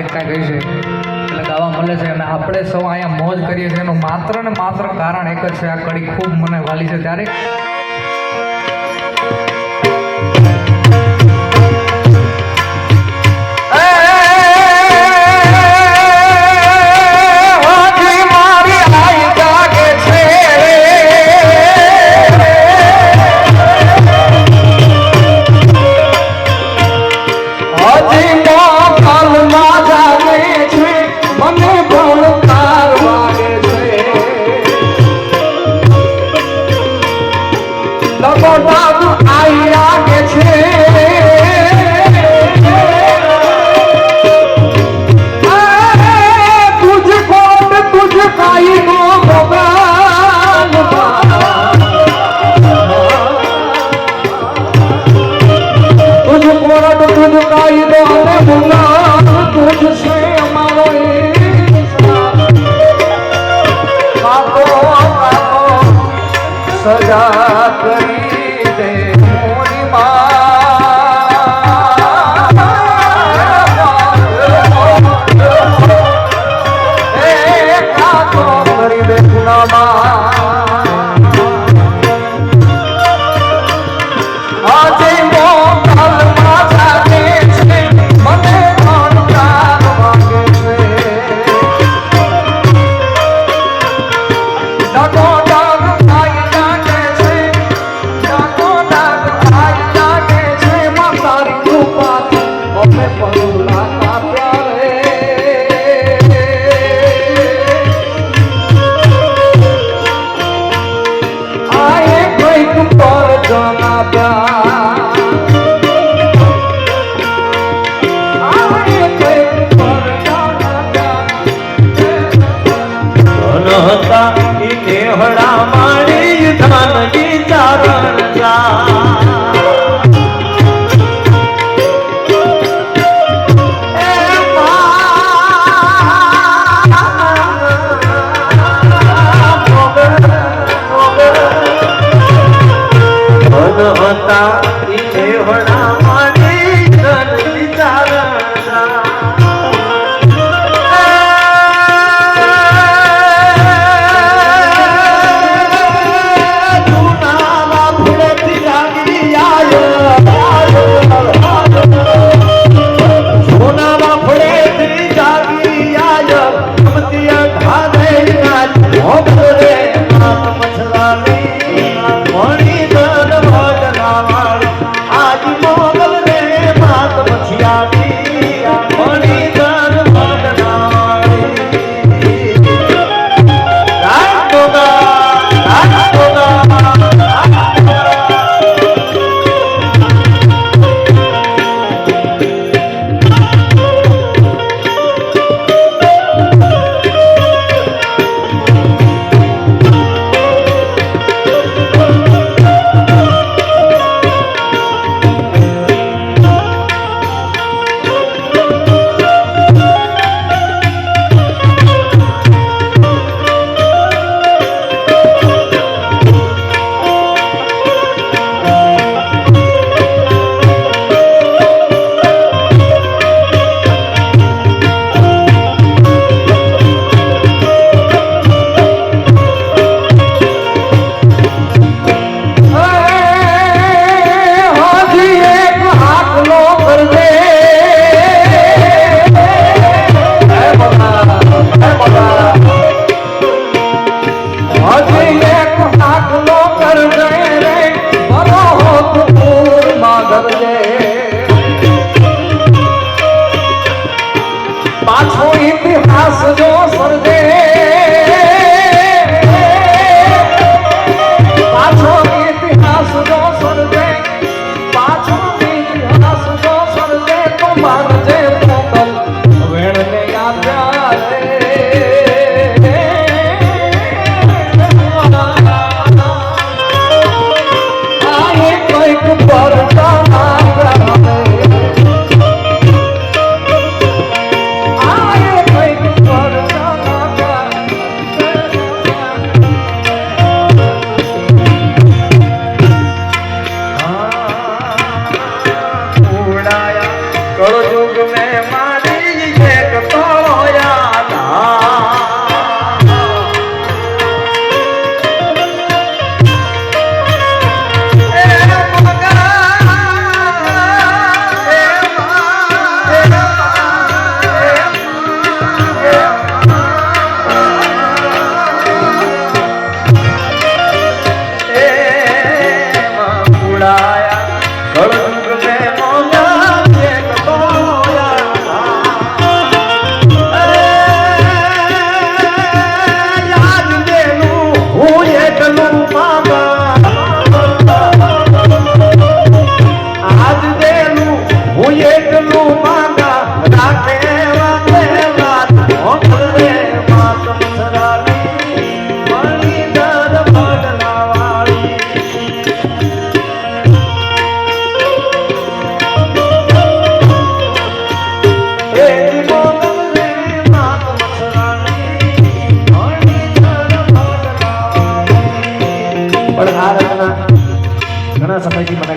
કાંઈ કહે છે? એટલે ગાવા મળે છે. અને આપણે સૌ અહીંયા મોજ કરીએ છીએ. એનું માત્ર ને માત્ર કારણ એક જ છે. આ કડી ખૂબ મને વાલી છે. ત્યારે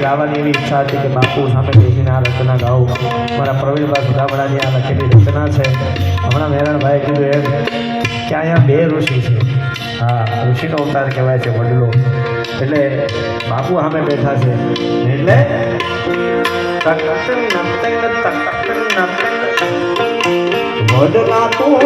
ગાવાની એવી ઈચ્છા હતી કે બાપુ સામે બેસીને આ રચના ગાઉં. મારા પ્રવીણભાઈ સુધામણાની આ લખેલી રચના છે. હમણાં મેરણભાઈ કીધું એમ કે અહીંયા બે ઋષિ છે. હા, ઋષિનો અવતાર કહેવાય છે વડલો. એટલે બાપુ સામે બેઠા છે. એટલે વડલા તું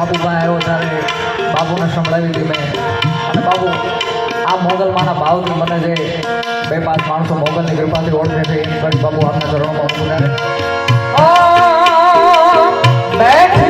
બાપુભાઈ આવ્યો ત્યારે બાપુને સંભળાવી હતી મેં. અને બાપુ આ મોગલમાંના ભાવથી મને જે બે પાંચ માણસો મોગલની કૃપાથી ઓળખે છે. એમ કરી બાપુ આપને ચરણોમાં ત્યારે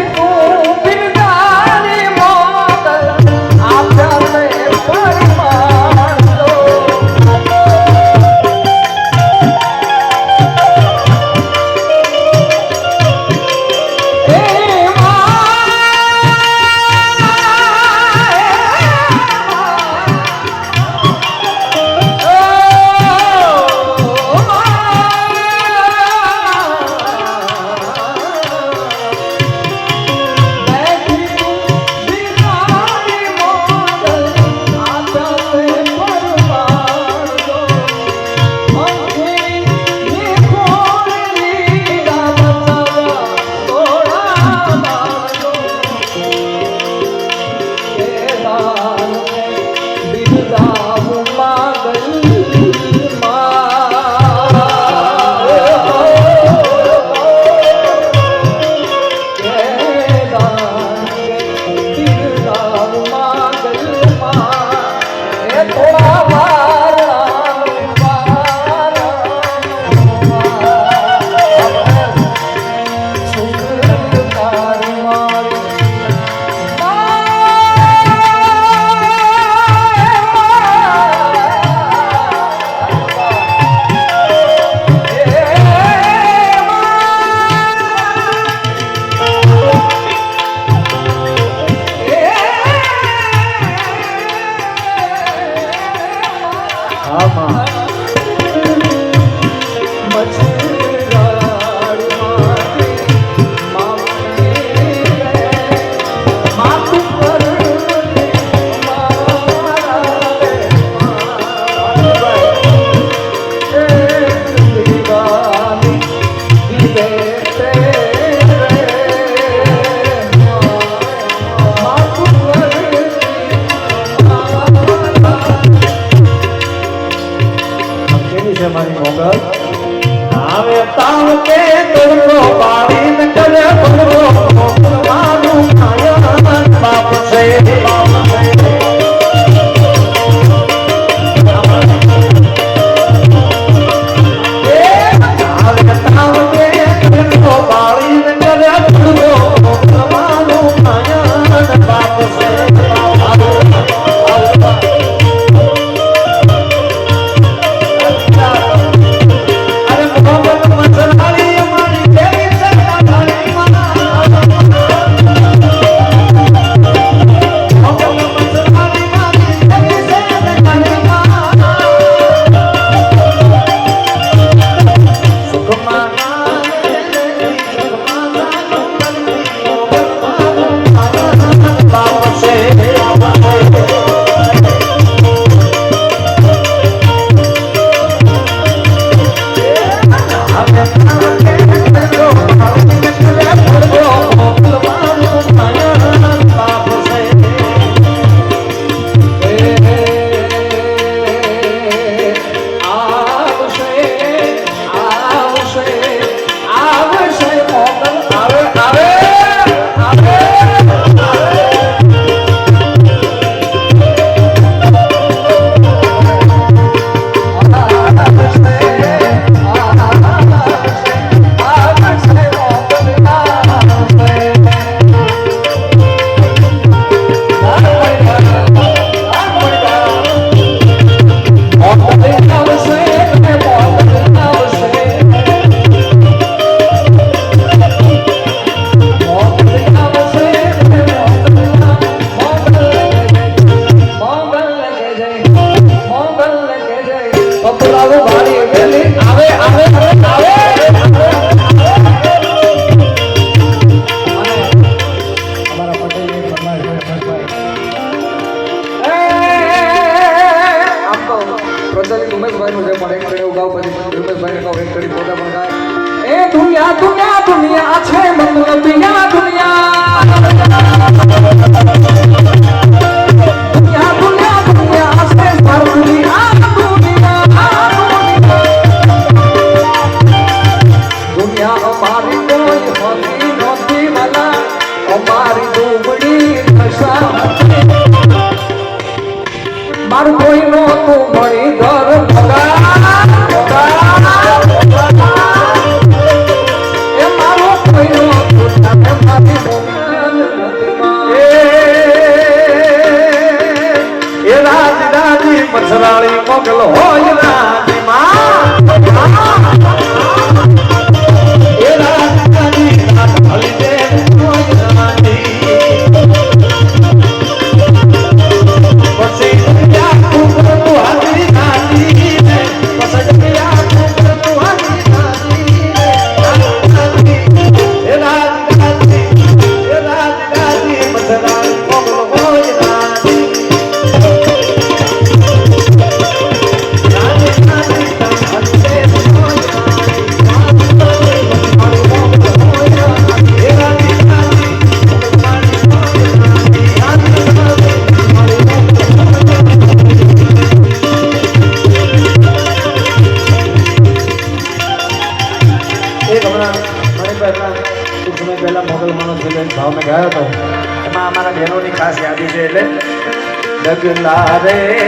ધર્મેશભાઈનું છે પણ એક કરી ઉગાવ પછી ધર્મેશભાઈને કહું એક કરી પોતા પણ ગાય એ દુનિયા દુનિયા દુનિયા છે મતલબ દુનિયા દુનિયા દુનિયા માર કોઈનો તું મળી ઘર મછરાળી મોકલ હોય રાજ. sabe